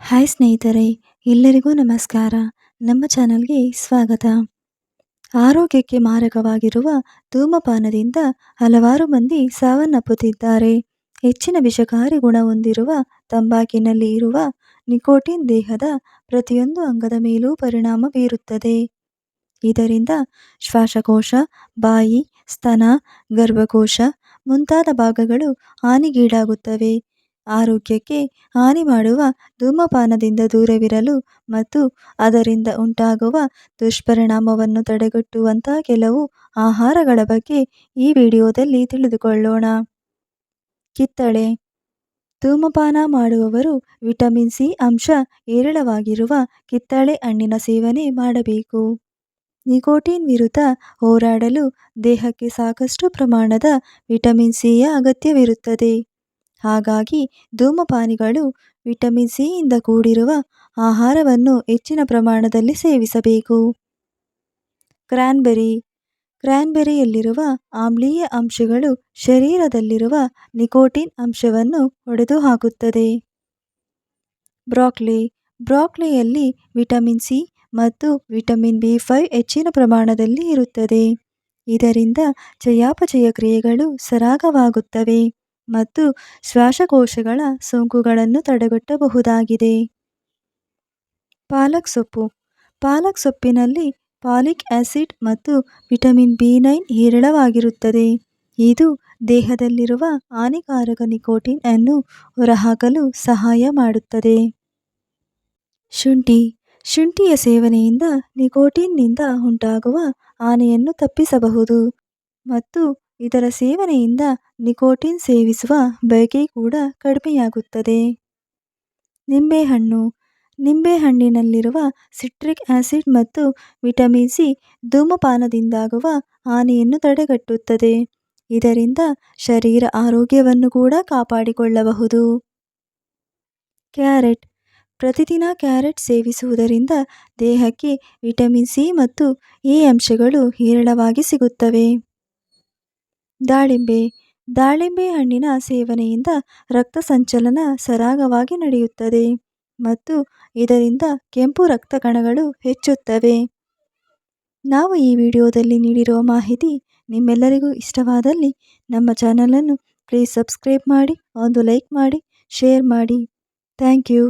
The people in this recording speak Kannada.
ಹಾಯ್ ಸ್ನೇಹಿತರೆ, ಎಲ್ಲರಿಗೂ ನಮಸ್ಕಾರ. ನಮ್ಮ ಚಾನಲ್ಗೆ ಸ್ವಾಗತ. ಆರೋಗ್ಯಕ್ಕೆ ಮಾರಕವಾಗಿರುವ ಧೂಮಪಾನದಿಂದ ಹಲವಾರು ಮಂದಿ ಸಾವನ್ನಪ್ಪುತ್ತಿದ್ದಾರೆ. ಹೆಚ್ಚಿನ ವಿಷಕಾರಿ ಗುಣ ಹೊಂದಿರುವ ತಂಬಾಕಿನಲ್ಲಿ ಇರುವ ನಿಕೋಟಿನ್ ದೇಹದ ಪ್ರತಿಯೊಂದು ಅಂಗದ ಮೇಲೂ ಪರಿಣಾಮ ಬೀರುತ್ತದೆ. ಇದರಿಂದ ಶ್ವಾಸಕೋಶ, ಬಾಯಿ, ಸ್ತನ, ಗರ್ಭಕೋಶ ಮುಂತಾದ ಭಾಗಗಳು ಹಾನಿಗೀಡಾಗುತ್ತವೆ. ಆರೋಗ್ಯಕ್ಕೆ ಹಾನಿ ಮಾಡುವ ಧೂಮಪಾನದಿಂದ ದೂರವಿರಲು ಮತ್ತು ಅದರಿಂದ ಉಂಟಾಗುವ ದುಷ್ಪರಿಣಾಮವನ್ನು ತಡೆಗಟ್ಟುವಂತಹ ಕೆಲವು ಆಹಾರಗಳ ಬಗ್ಗೆ ಈ ವಿಡಿಯೋದಲ್ಲಿ ತಿಳಿದುಕೊಳ್ಳೋಣ. ಕಿತ್ತಳೆ. ಧೂಮಪಾನ ಮಾಡುವವರು ವಿಟಮಿನ್ ಸಿ ಅಂಶ ಹೇರಳವಾಗಿರುವ ಕಿತ್ತಳೆ ಹಣ್ಣಿನ ಸೇವನೆ ಮಾಡಬೇಕು. ನಿಕೋಟಿನ್ ವಿರುದ್ಧ ಹೋರಾಡಲು ದೇಹಕ್ಕೆ ಸಾಕಷ್ಟು ಪ್ರಮಾಣದ ವಿಟಮಿನ್ ಸಿಯ ಅಗತ್ಯವಿರುತ್ತದೆ. ಹಾಗಾಗಿ ಧೂಮಪಾನಿಗಳು ವಿಟಮಿನ್ ಸಿಯಿಂದ ಕೂಡಿರುವ ಆಹಾರವನ್ನು ಹೆಚ್ಚಿನ ಪ್ರಮಾಣದಲ್ಲಿ ಸೇವಿಸಬೇಕು. ಕ್ರ್ಯಾನ್ಬೆರಿ ಕ್ರ್ಯಾನ್ಬೆರಿಯಲ್ಲಿರುವ ಆಮ್ಲೀಯ ಅಂಶಗಳು ಶರೀರದಲ್ಲಿರುವ ನಿಕೋಟಿನ್ ಅಂಶವನ್ನು ಒಡೆದುಹಾಕುತ್ತದೆ. ಬ್ರಾಕ್ಲಿ. ಬ್ರಾಕ್ಲಿಯಲ್ಲಿ ವಿಟಮಿನ್ ಸಿ ಮತ್ತು ವಿಟಮಿನ್ ಬಿ ಫೈವ್ ಹೆಚ್ಚಿನ ಪ್ರಮಾಣದಲ್ಲಿ ಇರುತ್ತದೆ. ಇದರಿಂದ ಚಯಾಪಚಯ ಕ್ರಿಯೆಗಳು ಸರಾಗವಾಗುತ್ತವೆ. ಮತ್ತು ಶ್ವಾಸಕೋಶಗಳ ಸೋಂಕುಗಳನ್ನು ತಡೆಗಟ್ಟಬಹುದಾಗಿದೆ. ಪಾಲಕ್ ಸೊಪ್ಪು. ಪಾಲಕ್ ಸೊಪ್ಪಿನಲ್ಲಿ ಪಾಲಿಕ್ ಆಸಿಡ್ ಮತ್ತು ವಿಟಮಿನ್ ಬಿ ನೈನ್ ಹೇರಳವಾಗಿರುತ್ತದೆ. ಇದು ದೇಹದಲ್ಲಿರುವ ಹಾನಿಕಾರಕ ನಿಕೋಟಿನ್ ಅನ್ನು ಹೊರಹಾಕಲು ಸಹಾಯ ಮಾಡುತ್ತದೆ. ಶುಂಠಿ. ಶುಂಠಿಯ ಸೇವನೆಯಿಂದ ನಿಕೋಟಿನ್ನಿಂದ ಉಂಟಾಗುವ ಆನೆಯನ್ನು ತಪ್ಪಿಸಬಹುದು ಮತ್ತು ಇದರ ಸೇವನೆಯಿಂದ ನಿಕೋಟಿನ್ ಸೇವಿಸುವ ಬಯಕೆ ಕೂಡ ಕಡಿಮೆಯಾಗುತ್ತದೆ. ನಿಂಬೆಹಣ್ಣು. ನಿಂಬೆಹಣ್ಣಿನಲ್ಲಿರುವ ಸಿಟ್ರಿಕ್ ಆಸಿಡ್ ಮತ್ತು ವಿಟಮಿನ್ ಸಿ ಧೂಮಪಾನದಿಂದಾಗುವ ಹಾನಿಯನ್ನು ತಡೆಗಟ್ಟುತ್ತದೆ. ಇದರಿಂದ ಶರೀರ ಆರೋಗ್ಯವನ್ನು ಕೂಡ ಕಾಪಾಡಿಕೊಳ್ಳಬಹುದು. ಕ್ಯಾರೆಟ್. ಪ್ರತಿದಿನ ಕ್ಯಾರೆಟ್ ಸೇವಿಸುವುದರಿಂದ ದೇಹಕ್ಕೆ ವಿಟಮಿನ್ ಸಿ ಮತ್ತು ಎ ಅಂಶಗಳು ಹೇರಳವಾಗಿ ಸಿಗುತ್ತವೆ. ದಾಳಿಂಬೆ. ದಾಳಿಂಬೆ ಹಣ್ಣಿನ ಸೇವನೆಯಿಂದ ರಕ್ತ ಸಂಚಲನ ಸರಾಗವಾಗಿ ನಡೆಯುತ್ತದೆ ಮತ್ತು ಇದರಿಂದ ಕೆಂಪು ರಕ್ತ ಕಣಗಳು ಹೆಚ್ಚುತ್ತವೆ. ನಾವು ಈ ವಿಡಿಯೋದಲ್ಲಿ ನೀಡಿರುವ ಮಾಹಿತಿ ನಿಮ್ಮೆಲ್ಲರಿಗೂ ಇಷ್ಟವಾದಲ್ಲಿ ನಮ್ಮ ಚಾನಲನ್ನು ಪ್ಲೀಸ್ ಸಬ್ಸ್ಕ್ರೈಬ್ ಮಾಡಿ, ಒಂದು ಲೈಕ್ ಮಾಡಿ, ಶೇರ್ ಮಾಡಿ. Thank you.